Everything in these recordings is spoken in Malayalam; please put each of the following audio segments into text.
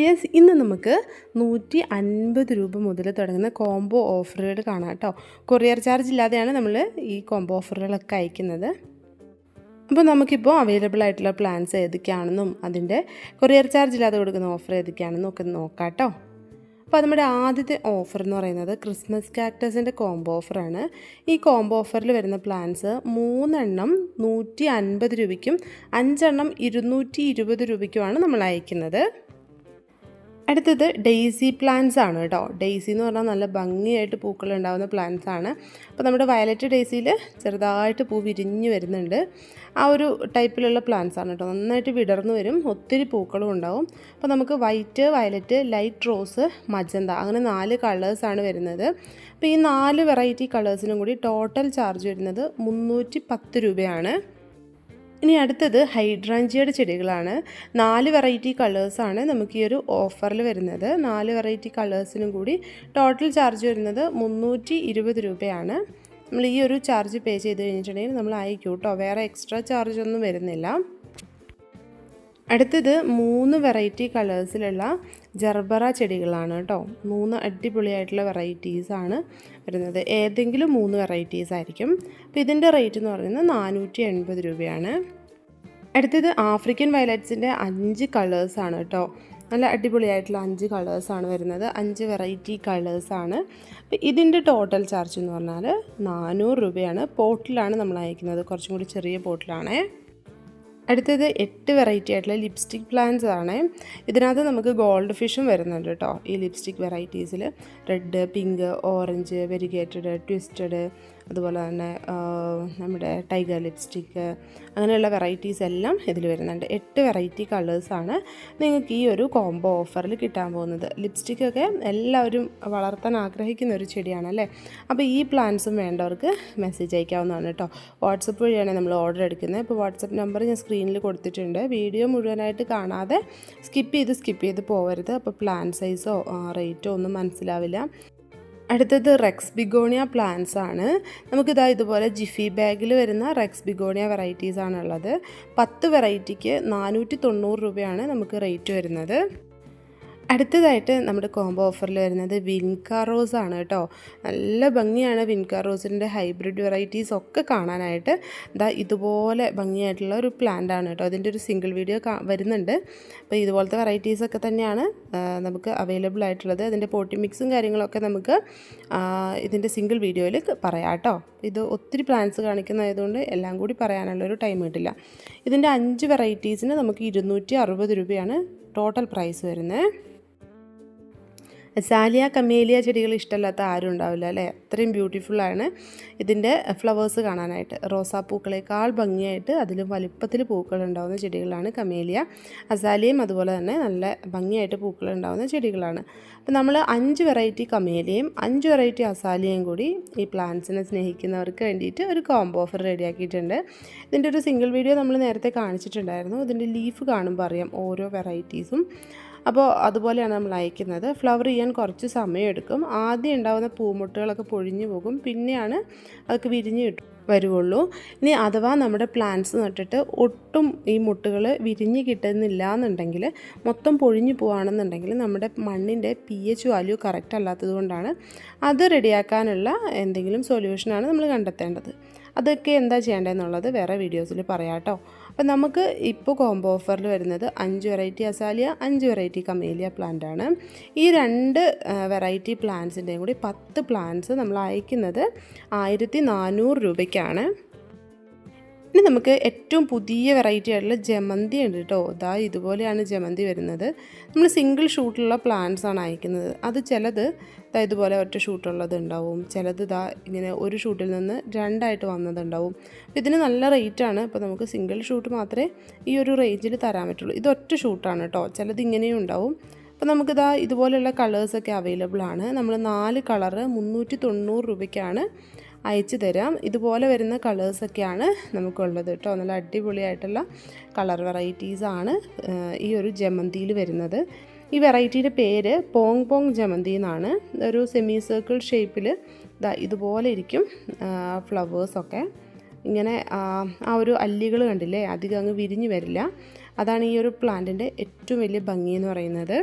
ഹായ് ഇന്ന് നമുക്ക് നൂറ്റി അൻപത് രൂപ മുതൽ തുടങ്ങുന്ന കോംബോ ഓഫറുകൾ കാണാം കേട്ടോ. കൊറിയർ ചാർജ് ഇല്ലാതെയാണ് നമ്മൾ ഈ കോംബോ ഓഫറുകളൊക്കെ അയക്കുന്നത്. അപ്പോൾ നമുക്കിപ്പോൾ അവൈലബിൾ ആയിട്ടുള്ള പ്ലാൻസ് ഏതൊക്കെയാണെന്നും അതിന്റെ കൊറിയർ ചാർജ് ഇല്ലാതെ കൊടുക്കുന്ന ഓഫർ ഏതൊക്കെയാണെന്നും ഒക്കെ നോക്കാം കേട്ടോ. അപ്പോൾ നമ്മുടെ ആദ്യത്തെ ഓഫർ എന്ന് പറയുന്നത് ക്രിസ്മസ് കാക്ടസിന്റെ കോംബോ ഓഫറാണ് ഈ കോംബോ ഓഫറിൽ വരുന്ന പ്ലാൻസ് മൂന്നെണ്ണം നൂറ്റി അൻപത് രൂപയ്ക്കും അഞ്ചെണ്ണം ഇരുന്നൂറ്റി ഇരുപത് രൂപയ്ക്കുമാണ് നമ്മൾ അയക്കുന്നത്. അടുത്തത് ഡെയ്സി പ്ലാന്റ്സ് ആണ് കേട്ടോ. ഡെയ്സി എന്ന് പറഞ്ഞാൽ നല്ല ഭംഗിയായിട്ട് പൂക്കൾ ഉണ്ടാകുന്ന പ്ലാന്റ്സ് ആണ്. അപ്പോൾ നമ്മുടെ വയലറ്റ് ഡെയ്സിയിൽ ചെറുതായിട്ട് പൂ വിരിഞ്ഞ് വരുന്നുണ്ട്. ആ ഒരു ടൈപ്പിലുള്ള പ്ലാന്റ്സ് ആണ് കേട്ടോ. നന്നായിട്ട് വിടർന്നു വരും. ഒത്തിരി പൂക്കളും ഉണ്ടാവും. അപ്പോൾ നമുക്ക് white violet light rose magenta അങ്ങനെ നാല് കളേഴ്സാണ് വരുന്നത്. അപ്പോൾ ഈ നാല് വെറൈറ്റി കളേഴ്സിനും കൂടി ടോട്ടൽ ചാർജ് വരുന്നത് മുന്നൂറ്റി പത്ത് രൂപയാണ്. ഇനി അടുത്തത് ഹൈഡ്രാഞ്ചിയുടെ ചെടികളാണ്. നാല് വെറൈറ്റി കളേഴ്സാണ് നമുക്ക് ഈ ഒരു ഓഫറിൽ വരുന്നത്. നാല് വെറൈറ്റി കളേഴ്സിനും കൂടി ടോട്ടൽ ചാർജ് വരുന്നത് മുന്നൂറ്റി ഇരുപത് രൂപയാണ്. നമ്മൾ ഈ ഒരു ചാർജ് പേ ചെയ്ത് കഴിഞ്ഞിട്ടുണ്ടെങ്കിൽ നമ്മൾ അയക്കൂട്ടോ കേട്ടോ വേറെ എക്സ്ട്രാ ചാർജ് ഒന്നും വരുന്നില്ല. അടുത്തത് മൂന്ന് വെറൈറ്റി കളേഴ്സിലുള്ള ജർബറ ചെടികളാണ് കേട്ടോ. മൂന്ന് അടിപൊളിയായിട്ടുള്ള വെറൈറ്റീസാണ് വരുന്നത്. ഏതെങ്കിലും മൂന്ന് വെറൈറ്റീസ് ആയിരിക്കും. അപ്പോൾ ഇതിന്റെ റേറ്റ് എന്ന് പറയുന്നത് നാനൂറ്റി എൺപത് രൂപയാണ്. അടുത്തത് ആഫ്രിക്കൻ വയലറ്റ്സിന്റെ അഞ്ച് കളേഴ്സാണ് കേട്ടോ. നല്ല അടിപൊളിയായിട്ടുള്ള അഞ്ച് കളേഴ്സാണ് വരുന്നത്. അഞ്ച് വെറൈറ്റി കളേഴ്സാണ് അപ്പോൾ ഇതിന്റെ ടോട്ടൽ ചാർജ് എന്ന് പറഞ്ഞാൽ നാനൂറ് രൂപയാണ്. പോട്ടിലാണ് നമ്മൾ അയക്കുന്നത്. കുറച്ചും കൂടി ചെറിയ പോട്ടിലാണേ. അടുത്തത് എട്ട് വെറൈറ്റി ആയിട്ടുള്ള ലിപ്സ്റ്റിക് പ്ലാൻസ് ആണ്. ഇതിനകത്ത് നമുക്ക് ഗോൾഡ് ഫിഷും വരുന്നുണ്ട് കേട്ടോ. ഈ lipstick വെറൈറ്റീസിൽ red pink orange variegated twisted അതുപോലെ തന്നെ നമ്മുടെ ടൈഗർ ലിപ്സ്റ്റിക്ക് അങ്ങനെയുള്ള വെറൈറ്റീസ് എല്ലാം ഇതിൽ വരുന്നുണ്ട്. എട്ട് വെറൈറ്റി കളേഴ്സാണ് നിങ്ങൾക്ക് ഈ ഒരു കോംബോ ഓഫറിൽ കിട്ടാൻ പോകുന്നത്. ലിപ്സ്റ്റിക്കൊക്കെ എല്ലാവരും വളർത്താൻ ആഗ്രഹിക്കുന്ന ഒരു ചെടിയാണ് അല്ലേ? അപ്പോൾ ഈ പ്ലാന്റ്സും വേണ്ടവർക്ക് മെസ്സേജ് അയക്കാവുന്നതാണ് കേട്ടോ. വാട്സപ്പ് വഴിയാണ് നമ്മൾ ഓർഡർ എടുക്കുന്നത്. ഇപ്പോൾ വാട്സപ്പ് നമ്പർ ഞാൻ സ്ക്രീനിൽ കൊടുത്തിട്ടുണ്ട്. വീഡിയോ മുഴുവനായിട്ട് കാണാതെ സ്കിപ്പ് ചെയ്ത് സ്കിപ്പ് ചെയ്ത് പോകരുത് അപ്പോൾ പ്ലാൻ സൈസോ റേറ്റോ ഒന്നും മനസ്സിലാവില്ല. അടുത്തത് റെക്സ് ബിഗോണിയ പ്ലാന്റ്സ് ആണ്. നമുക്കിതാ ഇതുപോലെ ജിഫി ബാഗിൽ വരുന്ന റെക്സ് ബിഗോണിയ വെറൈറ്റീസ് ആണുള്ളത്. പത്ത് വെറൈറ്റിക്ക് നാനൂറ്റി തൊണ്ണൂറ് രൂപയാണ് നമുക്ക് റേറ്റ് വരുന്നത്. അടുത്തതായിട്ട് നമ്മുടെ കോംബോ ഓഫറിൽ വരുന്നത് വിൻകാ റോസ് ആണ് കേട്ടോ. നല്ല ഭംഗിയാണ് വിൻകാ റോസിന്റെ ഹൈബ്രിഡ് വെറൈറ്റീസ് ഒക്കെ കാണാനായിട്ട്. ഇതാ ഇതുപോലെ ഭംഗിയായിട്ടുള്ള ഒരു പ്ലാന്റ് ആണ് കേട്ടോ. അതിന്റെ ഒരു സിംഗിൾ വീഡിയോ വരുന്നുണ്ട്. അപ്പോൾ ഇതുപോലത്തെ വെറൈറ്റീസ് ഒക്കെ തന്നെയാണ് നമുക്ക് അവൈലബിൾ ആയിട്ടുള്ളത്. അതിന്റെ പോട്ടി മിക്സും കാര്യങ്ങളൊക്കെ നമുക്ക് ഇതിന്റെ സിംഗിൾ വീഡിയോയിൽ പറയാം കേട്ടോ. ഇത് ഒത്തിരി പ്ലാന്റ്സ് കാണിക്കുന്നതായതുകൊണ്ട് എല്ലാം കൂടി പറയാനുള്ളൊരു ടൈം കിട്ടില്ല. ഇതിന്റെ അഞ്ച് വെറൈറ്റീസിന് നമുക്ക് ഇരുന്നൂറ്റി രൂപയാണ് ടോട്ടൽ പ്രൈസ് വരുന്നത്. സാലിയ കമേലിയ ചെടികൾ ഇഷ്ടമല്ലാത്ത ആരും ഉണ്ടാവില്ല അല്ലേ? അത്രയും ബ്യൂട്ടിഫുള്ളാണ് ഇതിന്റെ ഫ്ലവേഴ്സ് കാണാനായിട്ട് റോസാപ്പൂക്കളേക്കാൾ ഭംഗിയായിട്ട് അതിലും വലിപ്പത്തിൽ പൂക്കൾ ഉണ്ടാകുന്ന ചെടികളാണ് കമേലിയ. അസാലിയയും അതുപോലെ തന്നെ നല്ല ഭംഗിയായിട്ട് പൂക്കൾ ഉണ്ടാകുന്ന ചെടികളാണ്. അപ്പോൾ നമ്മൾ അഞ്ച് വെറൈറ്റി കമേലിയയും അഞ്ച് വെറൈറ്റി അസാലിയയും കൂടി ഈ പ്ലാന്റ്സിനെ സ്നേഹിക്കുന്നവർക്ക് വേണ്ടിയിട്ട് ഒരു കോംബോ ഓഫർ റെഡിയാക്കിയിട്ടുണ്ട് ഇതിന്റെ ഒരു സിംഗിൾ വീഡിയോ നമ്മൾ നേരത്തെ കാണിച്ചിട്ടുണ്ടായിരുന്നു. ഇതിന്റെ ലീഫ് കാണുമ്പോൾ അറിയാം ഓരോ വെറൈറ്റീസും അപ്പോൾ അതുപോലെയാണ് നമ്മൾ അയക്കുന്നത്. ഫ്ലവർ ചെയ്യാൻ കുറച്ച് സമയമെടുക്കും ആദ്യം ഉണ്ടാകുന്ന പൂമുട്ടുകളൊക്കെ പൊഴിഞ്ഞു പോകും. പിന്നെയാണ് അതൊക്കെ വിരിഞ്ഞ് കിട്ടും വരുവുള്ളൂ ഇനി അഥവാ നമ്മുടെ പ്ലാന്റ്സ് നട്ടിട്ട് ഒട്ടും ഈ മുട്ടുകൾ വിരിഞ്ഞ് കിട്ടുന്നില്ല എന്നുണ്ടെങ്കിൽ മൊത്തം പൊഴിഞ്ഞു പോവുകയാണെന്നുണ്ടെങ്കിൽ നമ്മുടെ മണ്ണിന്റെ പി എച്ച് വാല്യൂ കറക്റ്റ് അല്ലാത്തത് കൊണ്ടാണ് അത് റെഡിയാക്കാനുള്ള എന്തെങ്കിലും സൊല്യൂഷനാണ് നമ്മൾ കണ്ടെത്തേണ്ടത്. അതൊക്കെ എന്താ ചെയ്യേണ്ടതെന്നുള്ളത് വേറെ വീഡിയോസിൽ പറയാം കേട്ടോ. അപ്പം നമുക്ക് ഇപ്പോൾ കോംബോ ഓഫറിൽ വരുന്നത് അഞ്ച് വെറൈറ്റി അസാലിയ അഞ്ച് വെറൈറ്റി കമേലിയ പ്ലാന്റ് ആണ്. ഈ രണ്ട് വെറൈറ്റി പ്ലാന്റ്സിന്റെയും കൂടി പത്ത് പ്ലാന്റ്സ് നമ്മൾ അയക്കുന്നത് ആയിരത്തി നാനൂറ് രൂപയ്ക്കാണ്. ഇനി നമുക്ക് ഏറ്റവും പുതിയ വെറൈറ്റി ആയിട്ടുള്ള ജമന്തി ഉണ്ട് കേട്ടോ. ഇതാ ഇതുപോലെയാണ് ജമന്തി വരുന്നത്. നമ്മൾ സിംഗിൾ ഷൂട്ടിലുള്ള പ്ലാന്റ്സ് ആണ് അയക്കുന്നത്. അത് ചിലത് ഇതാ ഇതുപോലെ ഒറ്റ ഷൂട്ടുള്ളത് ഉണ്ടാവും. ചിലത് ഇതാ ഇങ്ങനെ ഒരു ഷൂട്ടിൽ നിന്ന് രണ്ടായിട്ട് വന്നതുണ്ടാവും ഇതിന് നല്ല റേറ്റാണ് അപ്പോൾ നമുക്ക് സിംഗിൾ ഷൂട്ട് മാത്രമേ ഈ ഒരു റേഞ്ചിൽ തരാൻ പറ്റുള്ളൂ. ഇത് ഒറ്റ ഷൂട്ടാണ് കേട്ടോ. ചിലത് ഇങ്ങനെയും ഉണ്ടാവും. അപ്പോൾ നമുക്കിതാ ഇതുപോലെയുള്ള കളേഴ്സൊക്കെ അവൈലബിൾ ആണ്. നമ്മൾ നാല് കളറ് മുന്നൂറ്റി തൊണ്ണൂറ് രൂപയ്ക്കാണ് അയച്ചു തരാം. ഇതുപോലെ വരുന്ന കളേഴ്സൊക്കെയാണ് നമുക്കുള്ളത് കേട്ടോ. നല്ല അടിപൊളിയായിട്ടുള്ള കളർ വെറൈറ്റീസാണ് ഈ ഒരു ജമന്തിയിൽ വരുന്നത്. ഈ വെറൈറ്റിയുടെ പേര് പോങ് പോങ് ജമന്തി എന്നാണ്. ഒരു സെമി സർക്കിൾ ഷേപ്പിൽ ഇതാ ഇതുപോലെ ഇരിക്കും ഫ്ലവേഴ്സൊക്കെ ഇങ്ങനെ ആ ഒരു അല്ലികൾ കണ്ടില്ലേ? അധികം അങ്ങ് വിരിഞ്ഞു വരില്ല. അതാണ് ഈ ഒരു പ്ലാന്റിന്റെ ഏറ്റവും വലിയ ഭംഗി എന്ന് പറയുന്നത്.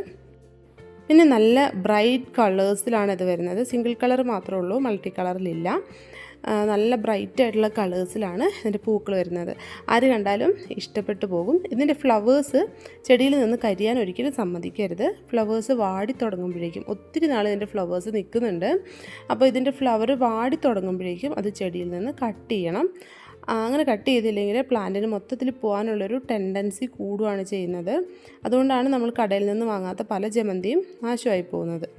പിന്നെ നല്ല ബ്രൈറ്റ് കളേഴ്സിലാണ് ഇത് വരുന്നത്. സിംഗിൾ കളർ മാത്രമേ ഉള്ളൂ മൾട്ടി കളറിലില്ല. നല്ല ബ്രൈറ്റ് ആയിട്ടുള്ള കളേഴ്സിലാണ് ഇതിന്റെ പൂക്കൾ വരുന്നത്. ആര് കണ്ടാലും ഇഷ്ടപ്പെട്ടു പോകും. ഇതിന്റെ ഫ്ലവേഴ്സ് ചെടിയിൽ നിന്ന് കരിയാൻ ഒരിക്കലും സമ്മതിക്കരുത്. ഫ്ലവേഴ്സ് വാടി തുടങ്ങുമ്പോഴേക്കും ഒത്തിരി നാൾ ഇതിന്റെ ഫ്ലവേഴ്സ് നിൽക്കുന്നുണ്ട്. അപ്പോൾ ഇതിന്റെ ഫ്ലവർ വാടി തുടങ്ങുമ്പോഴേക്കും അത് ചെടിയിൽ നിന്ന് കട്ട് ചെയ്യണം. അങ്ങനെ കട്ട് ചെയ്തില്ലെങ്കിൽ പ്ലാന്റിന് മൊത്തത്തിൽ പോകാനുള്ളൊരു ടെൻഡൻസി കൂടുകയാണ് ചെയ്യുന്നത്. അതുകൊണ്ടാണ് നമ്മൾ കടയിൽ നിന്ന് വാങ്ങാത്ത പല ജമന്തിയും നാശമായി പോകുന്നത്.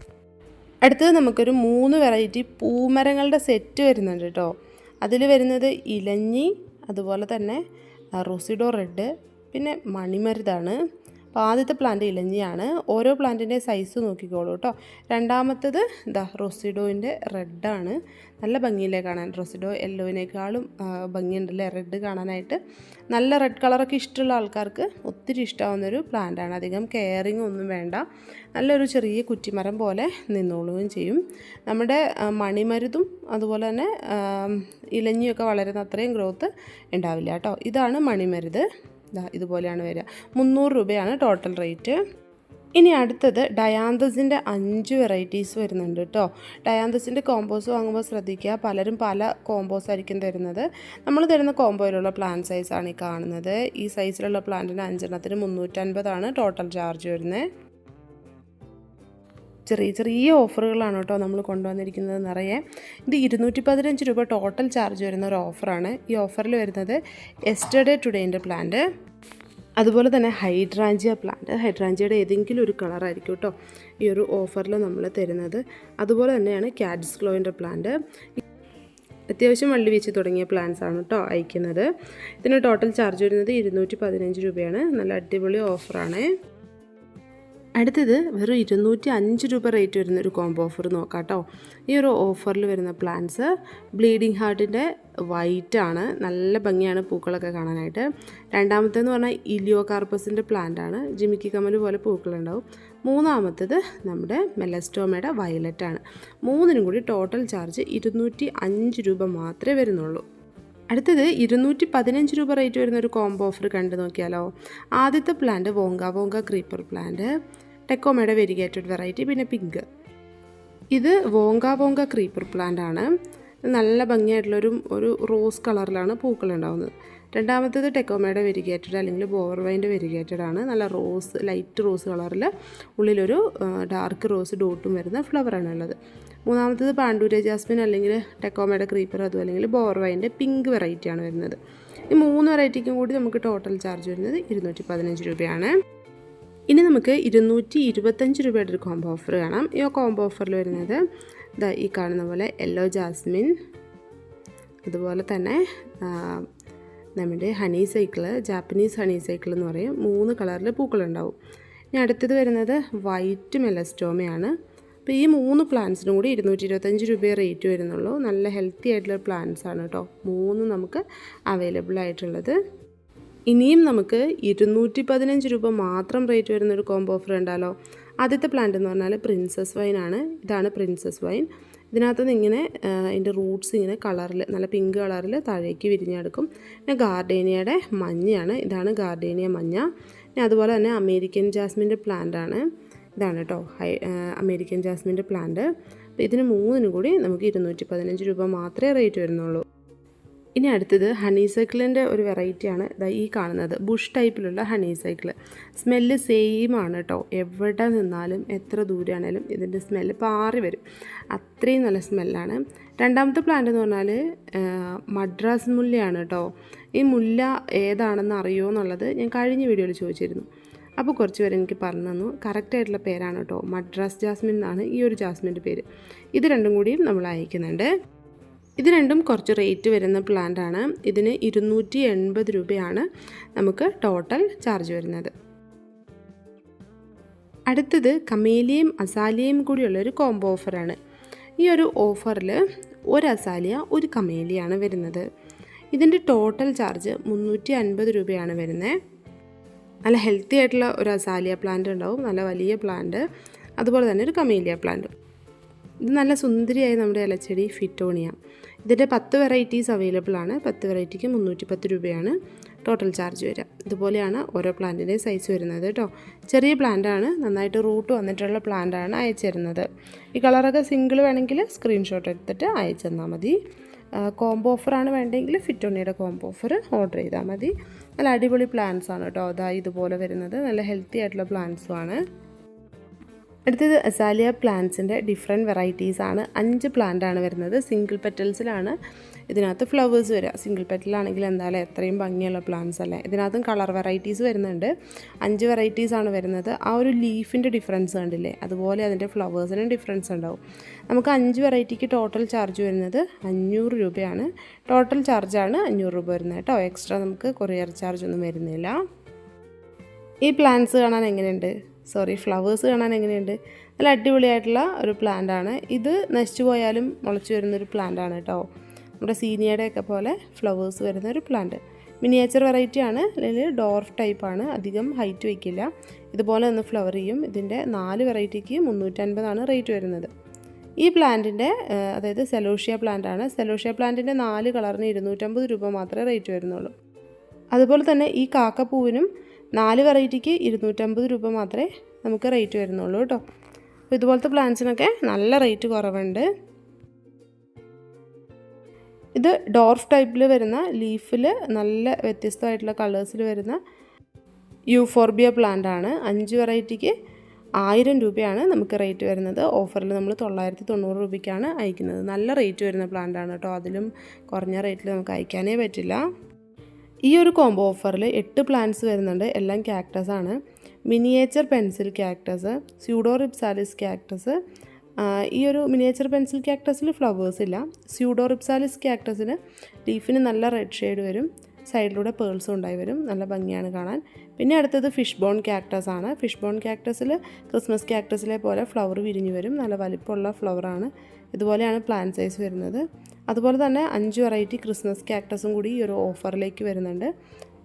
അടുത്തത് നമുക്കൊരു മൂന്ന് വെറൈറ്റി പൂമരങ്ങളുടെ സെറ്റ് വരുന്നുണ്ട് കേട്ടോ. അതിൽ വരുന്നത് ഇലഞ്ഞി അതുപോലെ തന്നെ റൊസിഡോ റെഡ് പിന്നെ മണിമരുതാണ്. അപ്പോൾ ആദ്യത്തെ പ്ലാന്റ് ഇലഞ്ഞിയാണ്. ഓരോ പ്ലാന്റിന്റെ സൈസ് നോക്കിക്കോളൂ കേട്ടോ രണ്ടാമത്തത് ഇതാ റൊസിഡോയിന്റെ റെഡാണ് നല്ല ഭംഗിയിലേ കാണാൻ? റൊസിഡോ യെല്ലോവിനേക്കാളും ഭംഗിയുണ്ടല്ലേ? റെഡ് കാണാനായിട്ട്. നല്ല റെഡ് കളറൊക്കെ ഇഷ്ടമുള്ള ആൾക്കാർക്ക് ഒത്തിരി ഇഷ്ടമാവുന്നൊരു പ്ലാന്റാണ് അധികം കെയറിങ് ഒന്നും വേണ്ട. നല്ലൊരു ചെറിയ കുറ്റിമരം പോലെ നിന്നോളുകയും ചെയ്യും. നമ്മുടെ മണിമരുതും അതുപോലെ തന്നെ ഇലഞ്ഞിയൊക്കെ വളരുന്ന അത്രയും ഗ്രോത്ത് ഉണ്ടാവില്ല കേട്ടോ ഇതാണ് മണിമരുത്. ദാ ഇതുപോലെയാണ് വരിക. മുന്നൂറ് രൂപയാണ് ടോട്ടൽ റേറ്റ് ഇനി അടുത്തത് ഡയാന്തസിന്റെ അഞ്ച് വെറൈറ്റീസ് വരുന്നുണ്ട് കേട്ടോ ഡയാന്തസിന്റെ കോമ്പോസ് വാങ്ങുമ്പോൾ ശ്രദ്ധിക്കുക. പലരും പല കോമ്പോസ് ആയിരിക്കും തരുന്നത്. നമ്മൾ തരുന്ന കോമ്പോയിലുള്ള പ്ലാൻ സൈസാണ് ഈ കാണുന്നത്. ഈ സൈസിലുള്ള പ്ലാന്റിന് അഞ്ചെണ്ണത്തിന് മുന്നൂറ്റൻപതാണ് ടോട്ടൽ ചാർജ് വരുന്നത്. ചെറിയ ചെറിയ ഓഫറുകളാണ് കേട്ടോ നമ്മൾ കൊണ്ടുവന്നിരിക്കുന്നത് നിറയെ. ഇത് ഇരുന്നൂറ്റി പതിനഞ്ച് രൂപ ടോട്ടൽ ചാർജ് വരുന്ന ഒരു ഓഫറാണ് ഈ ഓഫറിൽ വരുന്നത് എസ്റ്റർഡേ ടുഡേന്റെ പ്ലാന്റ് അതുപോലെ തന്നെ ഹൈഡ്രാഞ്ചിയ പ്ലാന്റ് ഹൈഡ്രാഞ്ചിയയുടെ ഏതെങ്കിലും ഒരു കളറായിരിക്കും കേട്ടോ ഈ ഒരു ഓഫറിൽ നമ്മൾ തരുന്നത്. അതുപോലെ തന്നെയാണ് ക്യാറ്റ്സ് ഗ്ലോയിന്റെ പ്ലാന്റ് അത്യാവശ്യം വള്ളി വീച്ച് തുടങ്ങിയ പ്ലാൻസ് ആണ് കേട്ടോ അയക്കുന്നത്. ഇതിന് ടോട്ടൽ ചാർജ് വരുന്നത് ഇരുന്നൂറ്റി പതിനഞ്ച് രൂപയാണ്. നല്ല അടിപൊളി ഓഫറാണ് അടുത്തത് വെറും ഇരുന്നൂറ്റി അഞ്ച് രൂപ റേറ്റ് വരുന്ന ഒരു കോംബോ ഓഫർ നോക്കാം കേട്ടോ ഈ ഒരു ഓഫറിൽ വരുന്ന പ്ലാന്റ്സ് ബ്ലീഡിങ് ഹാർട്ടിന്റെ വൈറ്റ് ആണ്. നല്ല ഭംഗിയാണ് പൂക്കളൊക്കെ കാണാനായിട്ട്. രണ്ടാമത്തേന്ന് പറഞ്ഞാൽ ഇലിയോ കാർപ്പസിന്റെ പ്ലാന്റ് ആണ്. ജിമിക്കി കമൽ പോലെ പൂക്കളുണ്ടാവും. മൂന്നാമത്തേത് നമ്മുടെ മെലസ്റ്റോമയുടെ വയലറ്റ് ആണ്. മൂന്നിനും കൂടി ടോട്ടൽ ചാർജ് ഇരുന്നൂറ്റി അഞ്ച് രൂപ മാത്രമേ വരുന്നുള്ളൂ. അടുത്തത് ഇരുന്നൂറ്റി പതിനഞ്ച് രൂപ റേറ്റ് വരുന്ന ഒരു കോംബോ ഓഫർ കണ്ടു നോക്കിയാലോ. ആദ്യത്തെ plant wonga wonga creeper plant ടെക്കോമയുടെ variegated variety പിന്നെ പിങ്ക് ഇത് വോങ്ക വോങ്ക ക്രീപ്പർ പ്ലാന്റ് ആണ്. നല്ല ഭംഗിയായിട്ടുള്ളൊരു ഒരു റോസ് കളറിലാണ് പൂക്കൾ ഉണ്ടാകുന്നത് രണ്ടാമത്തേത് ടെക്കോമയുടെ വെരിഗേറ്റഡ് അല്ലെങ്കിൽ ബോവർവൈന്റെ വെരിഗേറ്റഡ് ആണ്. നല്ല റോസ് ലൈറ്റ് റോസ് കളറിൽ ഉള്ളിലൊരു ഡാർക്ക് റോസ് ഡോട്ടും വരുന്ന ഫ്ലവറാണ് ഉള്ളത്. മൂന്നാമത്തേത് പാണ്ഡൂര ജാസ്മിൻ അല്ലെങ്കിൽ ടെക്കോമയുടെ ക്രീപ്പർ അതും അല്ലെങ്കിൽ ബോർവൈന്റെ പിങ്ക് വെറൈറ്റിയാണ് വരുന്നത്. ഈ മൂന്ന് വെറൈറ്റിക്കും കൂടി നമുക്ക് ടോട്ടൽ ചാർജ് വരുന്നത് ഇരുന്നൂറ്റി പതിനഞ്ച് രൂപയാണ്. ഇനി നമുക്ക് ഇരുന്നൂറ്റി ഇരുപത്തഞ്ച് രൂപയുടെ ഒരു കോംബോ ഓഫർ കാണാം. ഈ കോംബോ ഓഫറിൽ വരുന്നത് ഇതാ ഈ കാണുന്ന പോലെ യെല്ലോ ജാസ്മിൻ അതുപോലെ തന്നെ നമ്മുടെ honeysuckle Japanese honeysuckle എന്ന് പറയും. മൂന്ന് കളറിൽ പൂക്കളുണ്ടാവും. ഇനി അടുത്തത് വരുന്നത് വൈറ്റ് മെലസ്റ്റോമയാണ് അപ്പോൾ ഈ മൂന്ന് പ്ലാന്റ്സിനും കൂടി ഇരുന്നൂറ്റി ഇരുപത്തഞ്ച് രൂപയെ റേറ്റ് വരുന്നുള്ളൂ. നല്ല ഹെൽത്തി ആയിട്ടുള്ള പ്ലാന്റ്സ് ആണ് കേട്ടോ. മൂന്ന് നമുക്ക് അവൈലബിൾ ആയിട്ടുള്ളത്. ഇനിയും നമുക്ക് ഇരുന്നൂറ്റി പതിനഞ്ച് രൂപ മാത്രം റേറ്റ് വരുന്ന ഒരു കോംബോ ഓഫർ ഉണ്ടല്ലോ ആദ്യത്തെ പ്ലാന്റ് എന്ന് പറഞ്ഞാൽ പ്രിൻസസ് വൈൻ ആണ്. ഇതാണ് പ്രിൻസസ് വൈൻ. ഇതിനകത്ത് നിന്ന് ഇങ്ങനെ അതിന്റെ റൂട്ട്സ് ഇങ്ങനെ കളറിൽ നല്ല പിങ്ക് കളറിൽ താഴേക്ക് വിരിഞ്ഞെടുക്കും. പിന്നെ ഗാർഡേനിയയുടെ മഞ്ഞയാണ്. ഇതാണ് ഗാർഡേനിയ മഞ്ഞ. പിന്നെ അതുപോലെ തന്നെ അമേരിക്കൻ ജാസ്മിന്റെ പ്ലാന്റ് ആണ് ഇതാണ് കേട്ടോ ഹൈ അമേരിക്കൻ ജാസ്മിന്റെ പ്ലാന്റ്. അപ്പോൾ ഇതിന് മൂന്നിനും കൂടി നമുക്ക് ഇരുന്നൂറ്റി പതിനഞ്ച് രൂപ മാത്രമേ റേറ്റ് വരുന്നുള്ളൂ. ഇനി അടുത്തത് ഹണി സൈക്കിളിന്റെ ഒരു വെറൈറ്റിയാണ് ഇതാ ഈ കാണുന്നത്. ബുഷ് ടൈപ്പിലുള്ള ഹണി സൈക്കിൾ സ്മെല്ല് സെയിം ആണ് കേട്ടോ എവിടെ നിന്നാലും എത്ര ദൂരെയാണേലും ഇതിന്റെ സ്മെല്ല് പാറി വരും. അത്രയും നല്ല സ്മെല്ലാണ്. രണ്ടാമത്തെ പ്ലാന്റ് എന്ന് പറഞ്ഞാൽ മദ്രാസ് മുല്ലയാണ് കേട്ടോ ഈ മുല്ല ഏതാണെന്ന് അറിയുമോ എന്നുള്ളത് ഞാൻ കഴിഞ്ഞ വീഡിയോയിൽ ചോദിച്ചിരുന്നു. അപ്പോൾ കുറച്ച് പേര് എനിക്ക് പറഞ്ഞു തന്നു. കറക്റ്റായിട്ടുള്ള പേരാണ് കേട്ടോ. മദ്രാസ് ജാസ്മിൻ എന്നാണ് ഈ ഒരു ജാസ്മിന്റെ പേര്. ഇത് രണ്ടും കൂടിയും നമ്മൾ അയക്കുന്നുണ്ട്. ഇത് രണ്ടും കുറച്ച് റേറ്റ് വരുന്ന പ്ലാന്റ് ആണ്. ഇതിന് ഇരുന്നൂറ്റി എൺപത് രൂപയാണ് നമുക്ക് ടോട്ടൽ ചാർജ് വരുന്നത്. അടുത്തത് കമേലിയയും അസാലിയയും കൂടിയുള്ള ഒരു കോംബോ ഓഫറാണ് ഈ ഒരു ഓഫറിൽ ഒരു അസാലിയ ഒരു കമേലിയാണ് വരുന്നത്. ഇതിന്റെ ടോട്ടൽ ചാർജ് മുന്നൂറ്റി അൻപത് രൂപയാണ് വരുന്നത്. നല്ല ഹെൽത്തി ആയിട്ടുള്ള ഒരു അസാലിയ പ്ലാന്റ് ഉണ്ടാവും. നല്ല വലിയ പ്ലാന്റ് അതുപോലെ തന്നെ ഒരു കമേലിയ പ്ലാന്റ് ഇത് നല്ല സുന്ദരിയായി നമ്മുടെ ഇലച്ചെടി ഫിറ്റോണിയ ഇതിന്റെ പത്ത് വെറൈറ്റീസ് അവൈലബിൾ ആണ്. പത്ത് വെറൈറ്റിക്ക് മുന്നൂറ്റി പത്ത് രൂപയാണ് ടോട്ടൽ ചാർജ് വരിക. ഇതുപോലെയാണ് ഓരോ പ്ലാന്റിന്റെയും സൈസ് വരുന്നത് കേട്ടോ ചെറിയ പ്ലാന്റാണ് നന്നായിട്ട് റൂട്ട് വന്നിട്ടുള്ള പ്ലാന്റാണ് അയച്ചു തരുന്നത്. ഈ കളറൊക്കെ സിംഗിൾ വേണമെങ്കിൽ സ്ക്രീൻഷോട്ട് എടുത്തിട്ട് അയച്ചു തന്നാൽ മതി. കോംബോ ഓഫറാണ് വേണ്ടെങ്കിൽ ഫിറ്റോണിയുടെ കോംബോ ഓഫർ ഓർഡർ ചെയ്താൽ മതി. നല്ല അടിപൊളി പ്ലാന്റ്സ് ആണ് കേട്ടോ. അതാ ഇതുപോലെ വരുന്നത്. നല്ല ഹെൽത്തി ആയിട്ടുള്ള പ്ലാന്റ്സും ആണ്. അടുത്തത് അസാലിയ പ്ലാന്റ്സിന്റെ ഡിഫറെന്റ് വെറൈറ്റീസ് ആണ്. അഞ്ച് പ്ലാന്റ് ആണ് വരുന്നത്. സിംഗിൾ പെറ്റൽസിലാണ് ഇതിനകത്ത് ഫ്ലവേഴ്സ് വരിക. സിംഗിൾ പെറ്റിലാണെങ്കിൽ എന്തായാലും എത്രയും ഭംഗിയുള്ള പ്ലാന്റ്സ് അല്ലേ? ഇതിനകത്തും കളർ വെറൈറ്റീസ് വരുന്നുണ്ട്. അഞ്ച് വെറൈറ്റീസ് ആണ് വരുന്നത്. ആ ഒരു ലീഫിന്റെ ഡിഫറൻസ് കണ്ടില്ലേ? അതുപോലെ അതിന്റെ ഫ്ലവേഴ്സിനും ഡിഫറൻസ് ഉണ്ടാവും. നമുക്ക് അഞ്ച് വെറൈറ്റിക്ക് ടോട്ടൽ ചാർജ് വരുന്നത് അഞ്ഞൂറ് രൂപയാണ്. ടോട്ടൽ ചാർജാണ് അഞ്ഞൂറ് രൂപ വരുന്നത് കേട്ടോ. എക്സ്ട്രാ നമുക്ക് കൊറിയർ ചാർജ് ഒന്നും വരുന്നില്ല. ഈ പ്ലാന്റ്സ് കാണാൻ എങ്ങനെയുണ്ട്? സോറി ഫ്ലവേഴ്സ് കാണാൻ എങ്ങനെയുണ്ട്? നല്ല അടിപൊളിയായിട്ടുള്ള ഒരു പ്ലാന്റ് ആണ്. ഇത് നശിച്ചു പോയാലും മുളച്ചു വരുന്നൊരു പ്ലാന്റ് ആണ് കേട്ടോ. നമ്മുടെ സീനിയയുടെ ഒക്കെ പോലെ ഫ്ലവേഴ്സ് വരുന്ന ഒരു പ്ലാന്റ്. മിനിയേച്ചർ വെറൈറ്റി ആണ്. അല്ലെങ്കിൽ ഡോർഫ് ടൈപ്പാണ് അധികം ഹൈറ്റ് വയ്ക്കില്ല ഇതുപോലെ ഒന്ന് ഫ്ലവർ ചെയ്യും. ഇതിന്റെ നാല് വെറൈറ്റിക്ക് മുന്നൂറ്റൻപതാണ് റേറ്റ് വരുന്നത്. ഈ പ്ലാന്റിന്റെ അതായത് സെലോഷ്യ പ്ലാന്റ് ആണ്. സെലോഷ്യ പ്ലാന്റിന്റെ നാല് കളറിന് ഇരുന്നൂറ്റമ്പത് രൂപ മാത്രമേ റേറ്റ് വരുന്നുള്ളൂ. അതുപോലെ തന്നെ ഈ കാക്കപ്പൂവിനും നാല് വെറൈറ്റിക്ക് ഇരുന്നൂറ്റമ്പത് രൂപ മാത്രമേ നമുക്ക് റേറ്റ് വരുന്നുള്ളൂ കേട്ടോ. അപ്പോൾ ഇതുപോലത്തെ പ്ലാന്റ്സിനൊക്കെ നല്ല റേറ്റ് കുറവുണ്ട്. ഇത് ഡോർഫ് ടൈപ്പിൽ വരുന്ന ലീഫിൽ നല്ല വ്യത്യസ്തമായിട്ടുള്ള കളേഴ്സിൽ വരുന്ന യൂഫോർബിയ പ്ലാന്റ് ആണ്. അഞ്ച് വെറൈറ്റിക്ക് ആയിരം രൂപയാണ് നമുക്ക് റേറ്റ് വരുന്നത്. ഓഫറിൽ നമ്മൾ തൊള്ളായിരത്തി തൊണ്ണൂറ് രൂപയ്ക്കാണ് അയക്കുന്നത്. നല്ല റേറ്റ് വരുന്ന പ്ലാന്റ് ആണ് കേട്ടോ. അതിലും കുറഞ്ഞ റേറ്റിൽ നമുക്ക് അയക്കാനേ പറ്റില്ല. ഈ ഒരു കോംബോ ഓഫറിൽ എട്ട് പ്ലാന്റ്സ് വരുന്നുണ്ട്. എല്ലാം ക്യാക്ടസ് ആണ്. Miniature pencil cactus pseudo rhipsalis cactus ഈ ഒരു മിനിയേച്ചർ പെൻസിൽ ക്യാക്ടസിൽ ഫ്ലവേഴ്സ് ഇല്ല. സ്യൂഡോറിപ്സാലിസ് ക്യാക്ടസിന് ലീഫിന് നല്ല റെഡ് ഷെയ്ഡ് വരും. സൈഡിലൂടെ പേൾസും ഉണ്ടായി വരും. നല്ല ഭംഗിയാണ് കാണാൻ. പിന്നെ അടുത്തത് ഫിഷ് ബോൺ ക്യാക്ടസ് ആണ്. ഫിഷ് ബോൺ ക്യാക്ടസിൽ ക്രിസ്മസ് ക്യാക്ടസിലെ പോലെ ഫ്ലവർ വിരിഞ്ഞു വരും. നല്ല വലിപ്പമുള്ള ഫ്ലവറാണ് ഇതുപോലെയാണ് പ്ലാൻ സൈസ് വരുന്നത്. അതുപോലെ തന്നെ അഞ്ച് വെറൈറ്റി ക്രിസ്മസ് ക്യാക്ടസും കൂടി ഈ ഒരു ഓഫറിലേക്ക് വരുന്നുണ്ട്.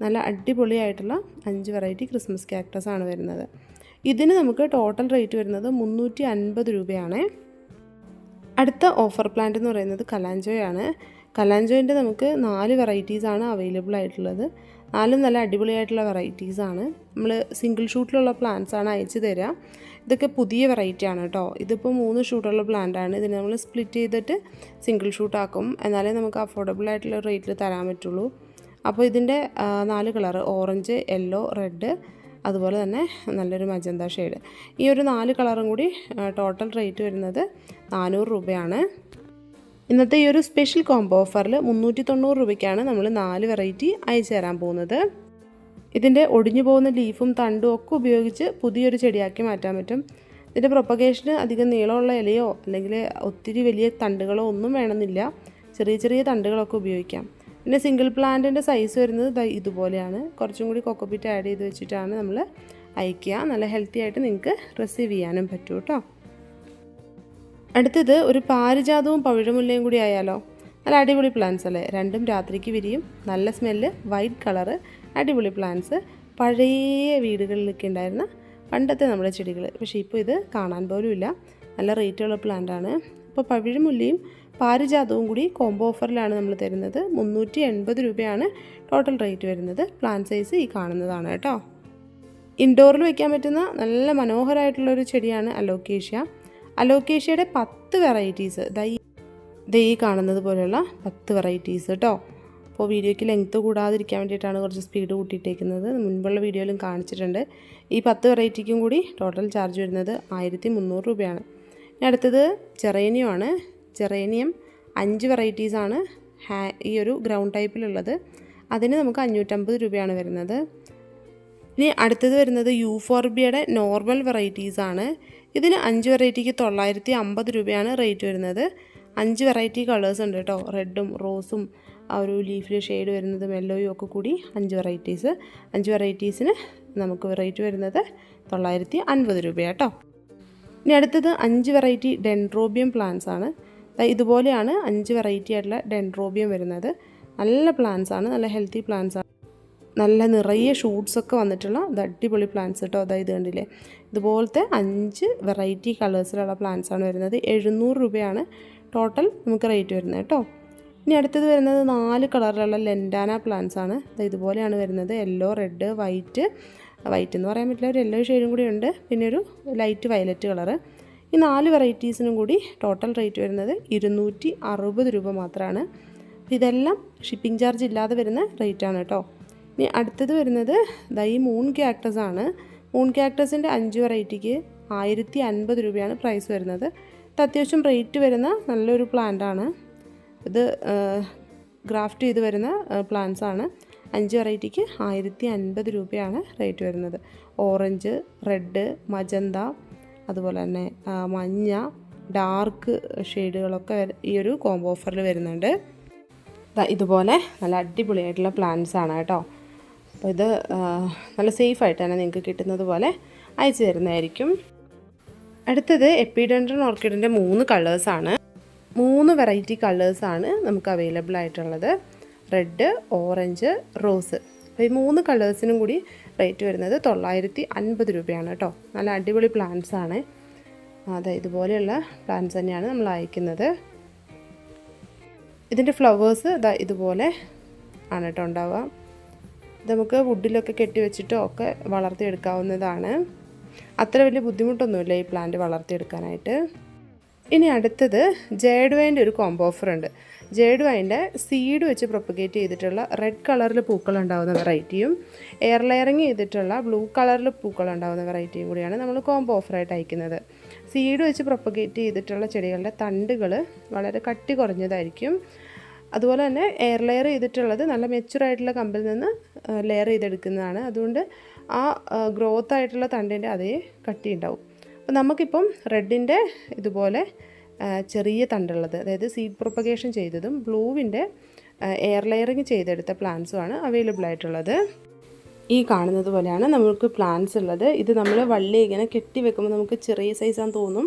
നല്ല അടിപൊളിയായിട്ടുള്ള അഞ്ച് വെറൈറ്റി ക്രിസ്മസ് ക്യാക്ടസ് ആണ് വരുന്നത്. ഇതിന് നമുക്ക് ടോട്ടൽ റേറ്റ് വരുന്നത് മുന്നൂറ്റി അൻപത് രൂപയാണ്. അടുത്ത ഓഫർ പ്ലാന്റ് എന്ന് പറയുന്നത് കലാഞ്ചോയാണ്. കലാഞ്ചോയിന്റെ നമുക്ക് നാല് വെറൈറ്റീസാണ് അവൈലബിൾ ആയിട്ടുള്ളത്. നാലും നല്ല അടിപൊളിയായിട്ടുള്ള വെറൈറ്റീസാണ് നമ്മൾ സിംഗിൾ ഷൂട്ടിലുള്ള പ്ലാന്റ്സ് ആണ് അയച്ചു തരിക ഇതൊക്കെ പുതിയ വെറൈറ്റി ആണ് കേട്ടോ. ഇതിപ്പോൾ മൂന്ന് ഷൂട്ടുള്ള പ്ലാന്റ് ആണ്. ഇതിനെ നമ്മൾ സ്പ്ലിറ്റ് ചെയ്തിട്ട് സിംഗിൾ ഷൂട്ടാക്കും എന്നാലേ നമുക്ക് അഫോർഡബിൾ ആയിട്ടുള്ള റേറ്റിൽ തരാൻ പറ്റുള്ളൂ. അപ്പോൾ ഇതിന്റെ നാല് കളർ ഓറഞ്ച് യെല്ലോ റെഡ് അതുപോലെ തന്നെ നല്ലൊരു മജന്ത ഷെയ്ഡ്. ഈ ഒരു നാല് കളറും കൂടി ടോട്ടൽ റേറ്റ് വരുന്നത് നാനൂറ് രൂപയാണ്. ഇന്നത്തെ ഈ ഒരു സ്പെഷ്യൽ കോംബോ ഓഫറിൽ മുന്നൂറ്റി തൊണ്ണൂറ് രൂപയ്ക്കാണ് നമ്മൾ നാല് വെറൈറ്റി അയച്ചു തരാൻ പോകുന്നത്. ഇതിന്റെ ഒടിഞ്ഞു പോകുന്ന ലീഫും തണ്ടും ഒക്കെ ഉപയോഗിച്ച് പുതിയൊരു ചെടിയാക്കി മാറ്റാൻ പറ്റും. ഇതിന്റെ പ്രൊപ്പഗേഷന് അധികം നീളമുള്ള ഇലയോ അല്ലെങ്കിൽ ഒത്തിരി വലിയ തണ്ടുകളോ ഒന്നും വേണമെന്നില്ല. ചെറിയ ചെറിയ തണ്ടുകളൊക്കെ ഉപയോഗിക്കാം. പിന്നെ സിംഗിൾ പ്ലാന്റിന്റെ സൈസ് വരുന്നത് ഇതുപോലെയാണ്. കുറച്ചും കൂടി കൊക്കോപിറ്റ് ആഡ് ചെയ്ത് വെച്ചിട്ടാണ് നമ്മൾ അയക്കുക നല്ല ഹെൽത്തി ആയിട്ട് നിങ്ങൾക്ക് റിസീവ് ചെയ്യാനും പറ്റും കേട്ടോ അടുത്തത് ഒരു പാരിജാതവും പവിഴമുല്ലയും കൂടി ആയാലോ? നല്ല അടിപൊളി പ്ലാന്റ്സ് അല്ലേ? രണ്ടും രാത്രിക്ക് വിരിയും. നല്ല സ്മെല്ല് വൈറ്റ് കളറ് അടിപൊളി പ്ലാന്റ്സ് പഴയ വീടുകളിലൊക്കെ ഉണ്ടായിരുന്ന പണ്ടത്തെ നമ്മുടെ ചെടികൾ പക്ഷേ ഇപ്പോൾ ഇത് കാണാൻ പോലും ഇല്ല നല്ല റേറ്റുള്ള പ്ലാന്റാണ് അപ്പോൾ പവിഴമുല്ലയും പാരിജാതവും കൂടി കോംബോ ഓഫറിലാണ് നമ്മൾ തരുന്നത്. മുന്നൂറ്റി എൺപത് രൂപയാണ് ടോട്ടൽ റേറ്റ് വരുന്നത്. പ്ലാൻ സൈസ് ഈ കാണുന്നതാണ് കേട്ടോ. ഇൻഡോറിൽ വെക്കാൻ പറ്റുന്ന നല്ല മനോഹരമായിട്ടുള്ളൊരു ചെടിയാണ് അലോക്കേഷ്യ. അലോക്കേഷ്യയുടെ പത്ത് വെറൈറ്റീസ് ദൈ ഈ കാണുന്നത് പോലെയുള്ള പത്ത് വെറൈറ്റീസ് കേട്ടോ. അപ്പോൾ വീഡിയോയ്ക്ക് ലെങ്ത്ത് കൂടാതിരിക്കാൻ വേണ്ടിയിട്ടാണ് കുറച്ച് സ്പീഡ് കൂട്ടിയിട്ടേക്കുന്നത്. മുൻപുള്ള വീഡിയോയിലും കാണിച്ചിട്ടുണ്ട്. ഈ പത്ത് വെറൈറ്റിക്കും കൂടി ടോട്ടൽ ചാർജ് വരുന്നത് ആയിരത്തി മുന്നൂറ് രൂപയാണ്. അടുത്തത് ചെറേനിയമാണ്. ചെറേനിയം അഞ്ച് വെറൈറ്റീസാണ് ഹാ ഈ ഒരു ഗ്രൗണ്ട് ടൈപ്പിലുള്ളത് അതിന് നമുക്ക് അഞ്ഞൂറ്റമ്പത് രൂപയാണ് വരുന്നത്. ഇനി അടുത്തത് വരുന്നത് യൂഫോർബിയയുടെ നോർമൽ വെറൈറ്റീസ് ആണ്. ഇതിന് അഞ്ച് വെറൈറ്റിക്ക് തൊള്ളായിരത്തി അമ്പത് രൂപയാണ് റേറ്റ് വരുന്നത്. അഞ്ച് വെറൈറ്റി കളേഴ്സ് ഉണ്ട് കേട്ടോ. റെഡും റോസും ആ ഒരു ലീഫിൽ ഷെയ്ഡ് വരുന്നതും മെല്ലോയും ഒക്കെ കൂടി അഞ്ച് വെറൈറ്റീസ് അഞ്ച് വെറൈറ്റീസിന് നമുക്ക് റേറ്റ് വരുന്നത് തൊള്ളായിരത്തി അൻപത് രൂപയാട്ടോ ഇനി അടുത്തത് അഞ്ച് വെറൈറ്റി ഡെൻഡ്രോബിയം പ്ലാന്റ്സ് ആണ്. ഇതുപോലെയാണ് അഞ്ച് വെറൈറ്റി ആയിട്ടുള്ള ഡെൻഡ്രോബിയം വരുന്നത്. നല്ല പ്ലാന്റ്സ് ആണ് നല്ല ഹെൽത്തി പ്ലാന്റ്സ് ആണ്. നല്ല നിറയെ ഷൂട്ട്സ് ഒക്കെ വന്നിട്ടുള്ള ഇത് അടിപൊളി പ്ലാന്റ്സ് കേട്ടോ അതായത് കണ്ടില്ലേ? ഇതുപോലത്തെ അഞ്ച് വെറൈറ്റി കളേഴ്സിലുള്ള പ്ലാന്റ്സ് ആണ് വരുന്നത്. എഴുന്നൂറ് രൂപയാണ് ടോട്ടൽ നമുക്ക് റേറ്റ് വരുന്നത് കേട്ടോ ഇനി അടുത്തത് വരുന്നത് നാല് കളറിലുള്ള ലെൻഡാന പ്ലാന്റ്സ് ആണ്. ഇതുപോലെയാണ് വരുന്നത്. യെല്ലോ റെഡ് വൈറ്റ് വൈറ്റ് എന്ന് പറയാൻ പറ്റില്ല. ഒരു യെല്ലോ ഷെയ്ഡും കൂടി ഉണ്ട്. പിന്നെ ഒരു ലൈറ്റ് വയലറ്റ് കളറ് ഈ നാല് വെറൈറ്റീസിനും കൂടി ടോട്ടൽ റേറ്റ് വരുന്നത് ഇരുന്നൂറ്റി അറുപത് രൂപ മാത്രമാണ് അപ്പോൾ ഇതെല്ലാം ഷിപ്പിംഗ് ചാർജ് ഇല്ലാതെ വരുന്ന റേറ്റാണ് കേട്ടോ ഇനി അടുത്തത് വരുന്നത് ദാ മൂൺ ക്യാക്ടസാണ് മൂൺ ക്യാക്ടസിന്റെ അഞ്ച് വെറൈറ്റിക്ക് ആയിരത്തി അൻപത് രൂപയാണ് പ്രൈസ് വരുന്നത്. ഇത് അത്യാവശ്യം റേറ്റ് വരുന്ന നല്ലൊരു പ്ലാന്റ് ആണ്. ഇത് ഗ്രാഫ്റ്റ് ചെയ്ത് വരുന്ന പ്ലാന്റ്സ് ആണ്. അഞ്ച് വെറൈറ്റിക്ക് ആയിരത്തി അൻപത് രൂപയാണ് റേറ്റ് വരുന്നത്. ഓറഞ്ച് റെഡ് മജന്ത അതുപോലെ തന്നെ മഞ്ഞ ഡാർക്ക് ഷെയ്ഡുകളൊക്കെ ഈ ഒരു കോംബോ ഓഫറിൽ വരുന്നുണ്ട്. ഇതുപോലെ നല്ല അടിപൊളിയായിട്ടുള്ള പ്ലാന്റ്സ് ആണ് കേട്ടോ. അപ്പോൾ ഇത് നല്ല നല്ല സേഫായിട്ട് തന്നെ നിങ്ങൾക്ക് കിട്ടുന്നത് പോലെ അയച്ചു തരുന്നതായിരിക്കും. അടുത്തത് എപ്പിഡൻഡ്രൻ ഓർക്കിഡിന്റെ മൂന്ന് കളേഴ്സാണ് മൂന്ന് വെറൈറ്റി കളേഴ്സാണ് നമുക്ക് അവൈലബിൾ ആയിട്ടുള്ളത്. റെഡ് ഓറഞ്ച് റോസ് അപ്പോൾ ഈ മൂന്ന് കളേഴ്സിനും കൂടി റേറ്റ് വരുന്നത് തൊള്ളായിരത്തി അൻപത് രൂപയാണ് കേട്ടോ. നല്ല അടിപൊളി പ്ലാന്റ്സ് ആണ്. അതെ ഇതുപോലെയുള്ള പ്ലാന്റ്സ് തന്നെയാണ് നമ്മൾ അയക്കുന്നത്. ഇതിന്റെ ഫ്ലവേഴ്സ് ഇതാ ഇതുപോലെ ആണ് കേട്ടോ ഉണ്ടാവുക. ഇത് നമുക്ക് വുഡിലൊക്കെ കെട്ടി വെച്ചിട്ടോ ഒക്കെ വളർത്തിയെടുക്കാവുന്നതാണ്. അത്ര വലിയ ബുദ്ധിമുട്ടൊന്നുമില്ല ഈ പ്ലാന്റ് വളർത്തിയെടുക്കാനായിട്ട്. ഇനി അടുത്തത് ജേഡ്വൈന്റെ ഒരു കോംബോ ഓഫർ ഉണ്ട്. ജേഡ്വൈന്റെ സീഡ് വെച്ച് പ്രൊപ്പഗേറ്റ് ചെയ്തിട്ടുള്ള റെഡ് കളറിൽ പൂക്കൾ ഉണ്ടാകുന്ന വെറൈറ്റിയും എയർ ലെയറിങ് ചെയ്തിട്ടുള്ള ബ്ലൂ കളറിൽ പൂക്കൾ ഉണ്ടാകുന്ന വെറൈറ്റിയും കൂടിയാണ് നമ്മൾ കോംബോ ഓഫറായിട്ട് അയക്കുന്നത്. സീഡ് വെച്ച് പ്രൊപ്പഗേറ്റ് ചെയ്തിട്ടുള്ള ചെടികളുടെ തണ്ടുകൾ വളരെ കട്ടി കുറഞ്ഞതായിരിക്കും. അതുപോലെ തന്നെ എയർ ലെയർ ചെയ്തിട്ടുള്ളത് നല്ല മെച്ചുറായിട്ടുള്ള കമ്പിൽ നിന്ന് ലെയർ ചെയ്തെടുക്കുന്നതാണ്. അതുകൊണ്ട് ആ ഗ്രോത്ത് ആയിട്ടുള്ള തണ്ടിന്റെ അതേ കട്ടി ഉണ്ടാവും. അപ്പോൾ നമുക്കിപ്പം റെഡിന്റെ ഇതുപോലെ ചെറിയ തണ്ടുള്ളത് അതായത് സീഡ് പ്രൊപ്പഗേഷൻ ചെയ്തതും ബ്ലൂവിന്റെ എയർ ലെയറിങ് ചെയ്തെടുത്ത പ്ലാന്റ്സുമാണ് അവൈലബിൾ ആയിട്ടുള്ളത്. ഈ കാണുന്നത് പോലെയാണ് നമുക്ക് പ്ലാന്റ്സ് ഉള്ളത്. ഇത് നമ്മൾ വള്ളി ഇങ്ങനെ കെട്ടി വെക്കുമ്പോൾ നമുക്ക് ചെറിയ സൈസാന്ന് തോന്നും.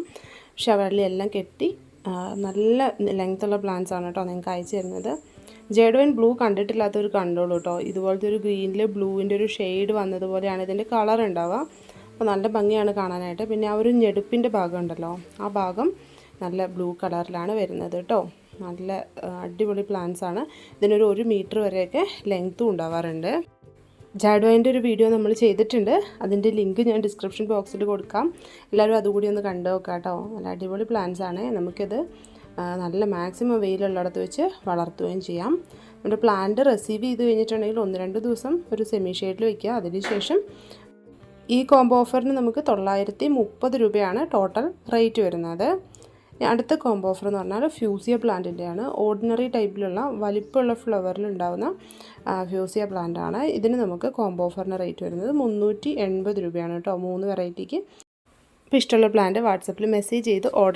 പക്ഷെ ആ വള്ളി എല്ലാം കെട്ടി നല്ല ലെങ്ത്തുള്ള പ്ലാന്റ്സ് ആണ് കേട്ടോ നിങ്ങൾക്ക് അയച്ചു തരുന്നത്. ജേഡോയിൻ ബ്ലൂ കണ്ടിട്ടില്ലാത്തവർ കണ്ടോളൂ കേട്ടോ. ഇതുപോലത്തെ ഒരു ഗ്രീനിൽ ബ്ലൂവിന്റെ ഒരു ഷെയ്ഡ് വന്നതുപോലെയാണ് ഇതിന്റെ കളർ ഉണ്ടാവുക. അപ്പോൾ നല്ല ഭംഗിയാണ് കാണാനായിട്ട്. പിന്നെ ആ ഒരു ഞെടുപ്പിന്റെ ഭാഗം ഉണ്ടല്ലോ. ആ ഭാഗം നല്ല ബ്ലൂ കളറിലാണ് വരുന്നത് കേട്ടോ. നല്ല അടിപൊളി പ്ലാന്റ്സ് ആണ്. ഇതിനൊരു ഒരു മീറ്റർ വരെയൊക്കെ ലെങ്ത്തും ഉണ്ടാവാറുണ്ട്. ജാഡോയിന്റെ ഒരു വീഡിയോ നമ്മൾ ചെയ്തിട്ടുണ്ട്. അതിന്റെ ലിങ്ക് ഞാൻ ഡിസ്ക്രിപ്ഷൻ ബോക്സിൽ കൊടുക്കാം. എല്ലാവരും അതുകൂടി ഒന്ന് കണ്ടു നോക്കാം കേട്ടോ. നല്ല അടിപൊളി പ്ലാന്റ്സ് ആണ്. നമുക്കിത് നല്ല മാക്സിമം വെയിലുള്ളിടത്ത് വെച്ച് വളർത്തുകയും ചെയ്യാം. നമ്മുടെ പ്ലാന്റ് റിസീവ് ചെയ്ത് കഴിഞ്ഞിട്ടുണ്ടെങ്കിൽ ഒന്ന് രണ്ട് ദിവസം ഒരു സെമി ഷെയ്ഡിൽ വയ്ക്കുക അതിനുശേഷം ഈ കോംബോ ഓഫറിന് നമുക്ക് തൊള്ളായിരത്തി മുപ്പത് രൂപയാണ് ടോട്ടൽ റേറ്റ് വരുന്നത്. അടുത്ത കോംബോ ഓഫർ എന്ന് പറഞ്ഞാൽ ഫ്യൂസിയ പ്ലാന്റിന്റെയാണ് ഓർഡിനറി ടൈപ്പിലുള്ള വലിപ്പമുള്ള ഫ്ലവറിൽ ഉണ്ടാകുന്ന ഫ്യൂസിയ പ്ലാന്റാണ് ഇതിന് നമുക്ക് കോംബോ ഓഫറിന് റേറ്റ് വരുന്നത് മുന്നൂറ്റി എൺപത് രൂപയാണ് കേട്ടോ. മൂന്ന് വെറൈറ്റിക്ക് അപ്പോൾ ഇഷ്ടമുള്ള പ്ലാന്റ് വാട്സപ്പിൽ മെസ്സേജ് ചെയ്ത് ഓർഡർ